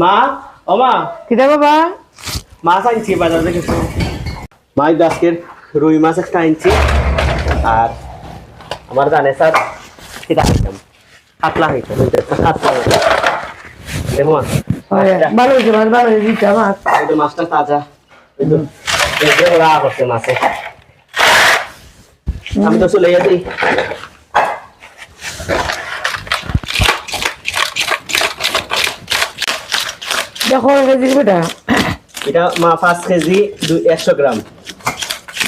মা ও মা। কিতা বাবা? মাছ আনছি বাজার থেকে মাছ আজকের রুই মাছ একটা আনছি। আর আমার জানে স্যার খাইতাম কাতলা ওই যে দেখো মা, ভালো হয়েছে মাছ ভালো হয়েছে দিচ্ছা মাছ মাছটা তাজা। করছে মাছে। আমি তো চলে গেছি দেখো কেজি বেটা এটা? মা পাঁচ কেজি দুই একশো গ্রাম।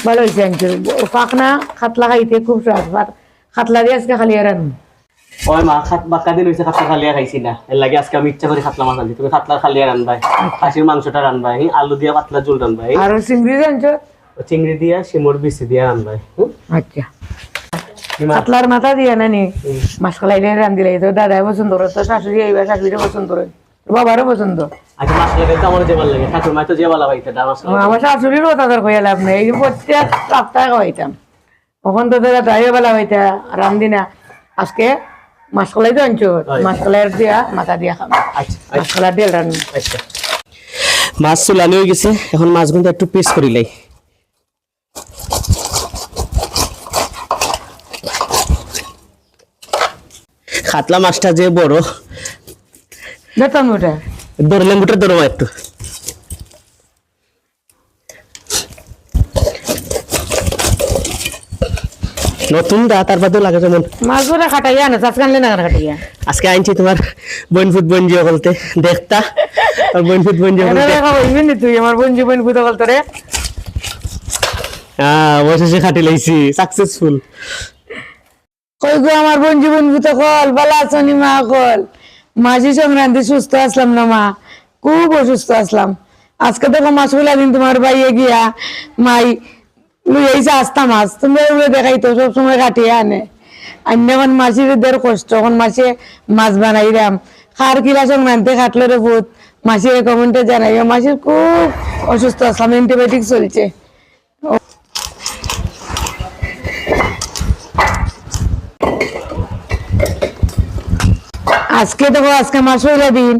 ভালো হয়েছে আনছে ফাঁক না খাতলা খাইতে খুব স্বাদ ফাট- খাতলা দিয়ে আজকে খালি। ওই মা খাত বাক্কা দিন হয়েছে খাতলা খালিয়া খাইছি না। এর লাগে আজকে আমি ইচ্ছা করে খাতলা মাছ আনছি। তুমি খাতলা খালিয়া রানবাই খাসির মাংসটা রানবাই হি, আলু দিয়া পাতলা ঝোল রানবাই আর চিংড়ি আনছো? চিংড়ি দিয়া শিমুর বিচি দিয়া রানবাই? আচ্ছা? মাথা দিয়ে নানি। মাছ খালাই রান্ধিলে তো দাদাই পছন্দ করে তো শাশুড়ি আইবা শাশুড়ি পছন্দ করে বাবারও পছন্দ? আচ্ছা মাছ লাগাইতে আমার যে ভালো লাগে। ঠাকুর মাই তো যে ভালো পাইতে মাছ আমার শাশুড়িরও তাদের কইয়া লাভ নেই এই প্রত্যেক সপ্তাহে খাওয়াইতাম। তখন তো দাদা তাই বেলা হইতা রান্ধি আজকে মাছ কলাই তো আনছো। মাছ কলাই দিয়া মাথা দিয়া খাব আচ্ছা মাছ দিয়ে রান্না। আচ্ছা। মাছ চুলানি হয়ে গেছে এখন মাছগুলো একটু পিস করিলাই খাতলা মাছটা যে বড় ওটা একটু। নতুন দা লাগে যেমন। মাছ খাটাইয়া না চাষ কানলে না খাটাইয়া। আজকে আনছি তোমার বলতে দেখতা। আর বলতে তুই আমার বোন তোরে হ্যাঁ অবশেষে খাটি লাইছি সাকসেসফুল কই গো আমার বোন জীবন ভূত কল বালা আছনি মা কল মাঝি সংক্রান্তি সুস্থ আসলাম না, মা। খুব অসুস্থ আসলাম। আজকে দেখো মাছগুলা দিন তোমার বাইয়ে গিয়া মাই লুই আইসা আসতা মাছ। তোমরা ওগুলো দেখাই তো সব সময় কাটিয়ে আনে। অন্য এখন মাছির দের কষ্ট এখন মাসে মাছ বানাই বানাইলাম। খার কিলা সংক্রান্তি খাটলো রে ভূত। মাছির কমেন্টে জানাইও, মাসির খুব অসুস্থ আসলাম অ্যান্টিবায়োটিক চলছে। আজকে দেখো আজকে মাস হইলা দিন।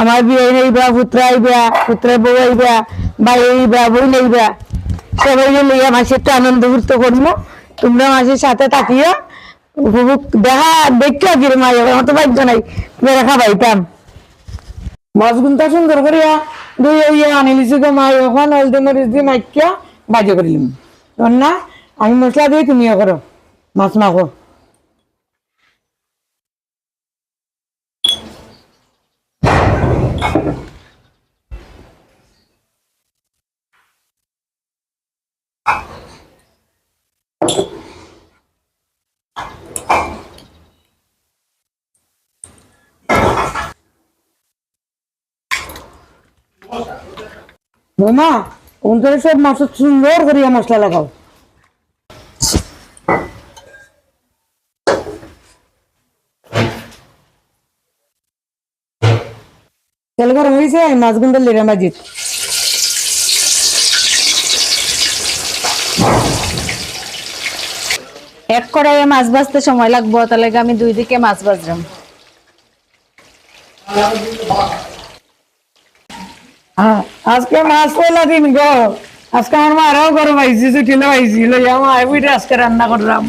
আমার বিয়ে নেইবা পুত্র আইবা, পুত্রের বউ আইবা, ভাই আইবা বই নেইবা সবাই লইয়া মাসে একটু আনন্দ ফুর্ত করব তোমরা মাসের সাথে থাকিও। উপভোগ দেখা দেখছ কি রে মাই আমার তো ভাগ্য নাই। তুমি দেখা পাইতাম মাছ গুনটা সুন্দর করিয়া দুই ইয়ে আনি লিছি গো মাই ওখান হলদি মরিচ দিয়ে মাইকিয়া বাজে করিলাম। না আমি মশলা দিই তুমিও করো। মাছ মাখো। বৌমা অন্তরে সব মাছ সুন্দর করিয়া মশলা লাগাও তেল গরম হয়েছে মাছ গুন্ডা লেরা মাজিত এক কড়াইয়ে মাছ ভাজতে সময় লাগবো তাহলে আমি দুই দিকে মাছ ভাজলাম। আজকে মাছ পয়লা দিন গো। আজকে আমার মারাও গরম আইসি ছুটিলে আইসি লইয়া মা আইবিটা আজকে রান্না করলাম।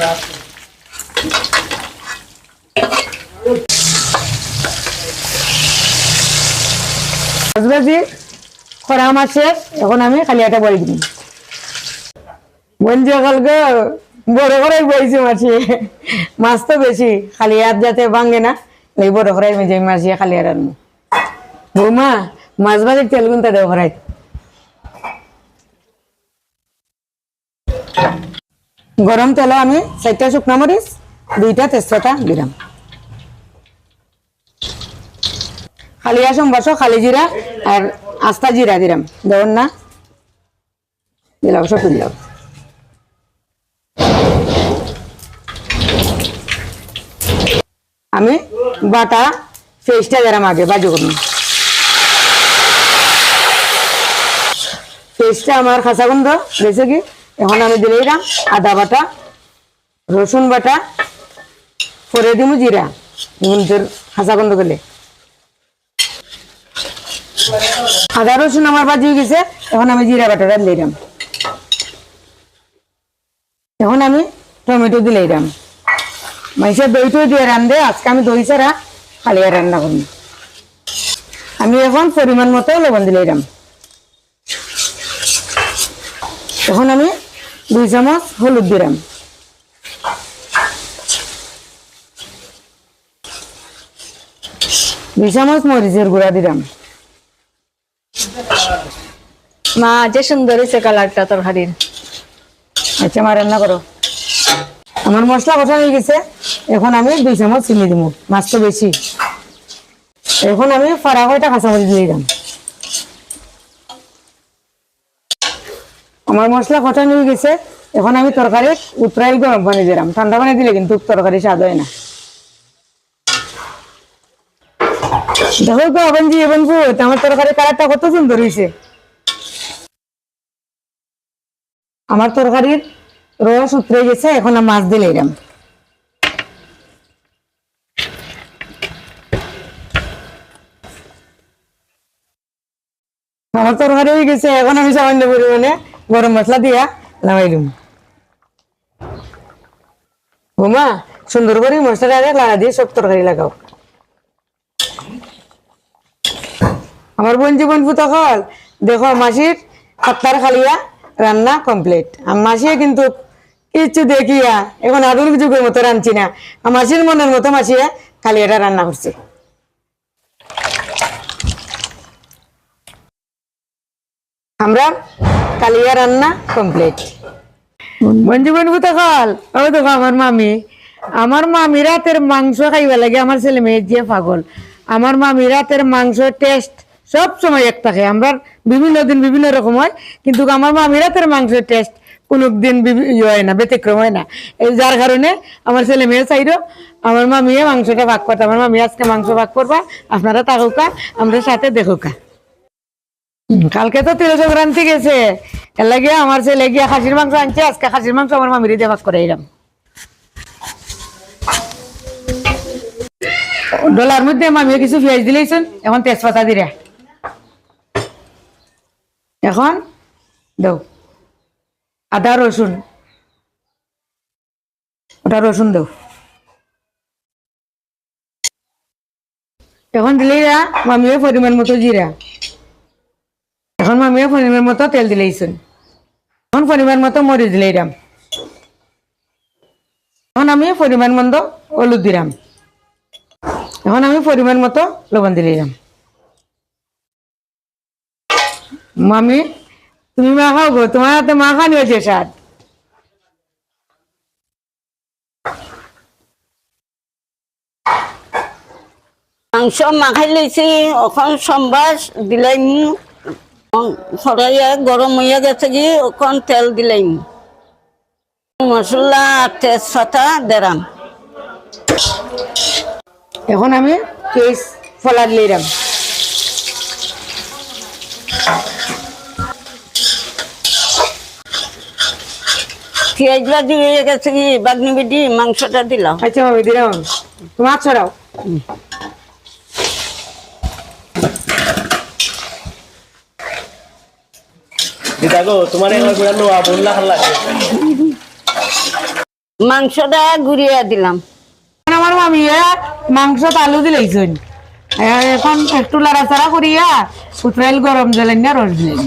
মাছ ভাজি খরা মাছ শেষ এখন আমি খালি একটা বড়ি দিই বলছি কালকে বড় করে বইছি মাছি। মাছ তো বেশি, খালি হাত যাতে ভাঙে না, এই বড় করে মেজে মাছি খালি আর আনব। বৌমা, মাছ ভাজির তেল গুনতে দেও খরাই গরম তেল আমি চারটা শুকনা মরিচ, দুইটা তেজপাতা দিলাম খালি আসম বাসো, খালি জিরা আর আস্তা জিরা দিলাম। দেওয়ার না? দিলাম, সব দিলাম আমি বাটা পেস্টটা দিলাম আগে, বাজু করুন। পেস্টটা আমার খাসা গন্ধ বেশি কি? এখন আমি দিলে দিলাম আদা বাটা, রসুন বাটা, পরে দিব জিরা। হাসা বন্ধ করলে আদা রসুন আমার বাজি গেছে, এখন আমি জিরা বাটাটা দিলাম এখন আমি টমেটো দিলাম মাইসের দইটো দিয়ে রান্ধে আজকে আমি দই ছাড়া খালি রান্না করি আমি এখন পরিমাণ মতো লবণ দিলাম এখন আমি দুই চামচ হলুদ দিলাম দুই চামচ মরিচের গুঁড়া দিলাম মা, যে সুন্দর হয়েছে কালারটা তরকারির আচ্ছা মা, রান্না করো। আমার মশলা কষা হয়ে গেছে। এখন আমি দুই চামচ চিনি দিব মাছ তো বেশি। এখন আমি ফাড়া কয়টা কাঁচামরিচ দিয়ে দিলাম। আমার মশলা কষা হয়ে গেছে। এখন আমি তরকারি উতরাই গরম পানি দিলাম। ঠান্ডা পানি দিলে কিন্তু তরকারি স্বাদ হয় না। দেখো তো আবার জি এবং আমার তরকারি কালারটা কত সুন্দর হয়েছে। আমার তরকারির রস উতরে গেছে, এখন আমি মাছ দিলে এরাম আমার তরকারি হয়ে গেছে, এখন আমি সামান্য পরিমাণে গরম মশলা দিয়া নামাইলুম বোমা, সুন্দর করে মশলাটা লাগা দিয়ে সব তরকারি লাগাও। আমার বোন জীবন পুতকল দেখো, মাসির সাতটার খালিয়া রান্না কমপ্লিট মাসিয়ে কিন্তু কিচ্ছু দেখিয়া এখন আধুনিক যুগের মতো রাঁধছি না। মাসির মনের মতো মাসিয়া কালিয়াটা রান্না করছে। আমরা কালিয়া রান্না কমপ্লিট বঞ্জীবন পুতকল ও দেখো আমার মামি। আমার মামি রাতের মাংস খাইবা লাগে। আমার ছেলে মেয়ে যে পাগল। আমার মামি রাতের মাংস টেস্ট সব সময় এক থাকে। আমরা বিভিন্ন দিন বিভিন্ন রকম হয়, কিন্তু আমার মামি রাতের মাংসের টেস্ট কোনো দিন ইয়ে হয় না, ব্যতিক্রম হয় না। এই যার কারণে আমার ছেলে মেয়ে চাইরো আমার মামিয়ে মাংসটা ভাগ করতে, আমার মামি আজকে মাংস ভাগ করবা, আপনারা তাকুকা, আমরা সাথে দেখুকা। কালকে তো তিল সংক্রান্তি গেছে, এর লাগে আমার ছেলে গিয়া খাসির মাংস আনছে, আজকে খাসির মাংস আমার মামির দিয়ে ভাগ করে এলাম ডলার মধ্যে মামিয়ে কিছু পেঁয়াজ দিলেছেন এখন তেজপাতা দিরা। এখন দাও। আদা, রসুন। ওটা রসুন দাও। এখন দিলেই রা মামিও পরিমাণ মতো জিরা। এখন মামিও পরিমাণ মতো তেল দিলেইছেন এখন পরিমাণ মতো মরিচ দিলাম এখন আমি পরিমাণ মতো হলুদ দিলাম। এখন আমি পরিমাণ মতো লবণ দিলেই দিলাম মামি তুমি মা খাও গো তোমার হাতে মা খানি হয়েছে স্বাদ। মাংস মাখাই লৈছি অকণ সম্বাস দিলাইম সরাইয়া গরম হইয়া গেছে কি অকণ তেল দিলাইম মশলা তেজপাতা দেরাম এখন আমি পেঁয়াজ ফলা দিলাম হয়ে গেছে কি বাগনি মাংসটা দিলাম। আচ্ছা দিলাম তোমার ছড়াও তোমার করে বললা মাংসটা গুড়িয়া দিলাম। এখন আমার মামি মাংস আলু দিলাইছেন এখন একটু লাড়াচাড়া করিয়া উতরাইল গরম জলেন না রস দিলেন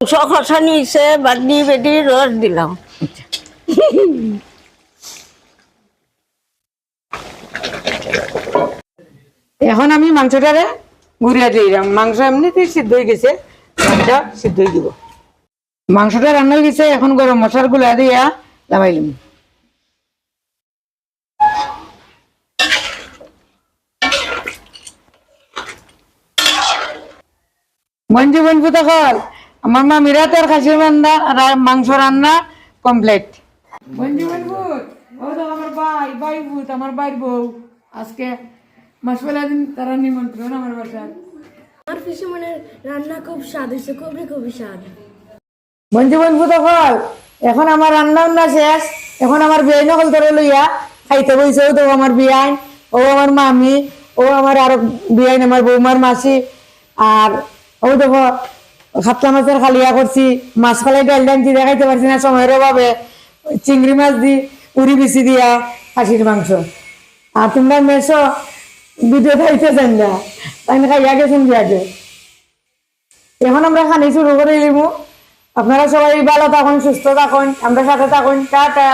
মাংস খসানি হয়েছে বাগনি বেদি রস দিলাম। এখন আমি মাংসটারে গুড়িয়া দিলাম। মাংস এমনিতেই সিদ্ধ হয়ে গেছে, মাংসটা সিদ্ধ হয়ে দিব মাংসটা রান্না হয়ে গেছে, এখন গরম মশলা গুলা দিয়া নামাইলাম মঞ্জু বনফু তখন, আমার মা মিরাতের খাসি রান্না মাংস রান্না কমপ্লিট বনফু ও তো আমার ভাই আমার ভাইয়ের বউ। আজকে মাসবেলা দিন তারা নিমন্ত্রণ আমার বাসায়। আমার পিসিমনের রান্না খুব স্বাদ হয়েছে খুবই স্বাদ। তখন এখন আমার রান্না বান্না শেষ। এখন আমার বিয়াই নকল ধরে লইয়া খাইতে বইছে ও তো আমার বিয়াই ও আমার মামি ও আমার আরও বিয়াইন আমার বৌমার মাসি। আর ও দেখো খাপলা মাছের খালিয়া করছি মাছ খালাই ডাল ডানছি দেখাইতে পারছি না সময়ের অভাবে। চিংড়ি মাছ দি উড়ি বিচি দিয়া, খাসির মাংস। আর তোমরা মেসো ভিডিও খাইতে চান না তাই না খাইয়া গেছেন বিয়াকে এখন আমরা খানি শুরু করে নিব আপনারা সবাই ভালো থাকুন, সুস্থ থাকুন, আমরা সাথে থাকুন। টাটা।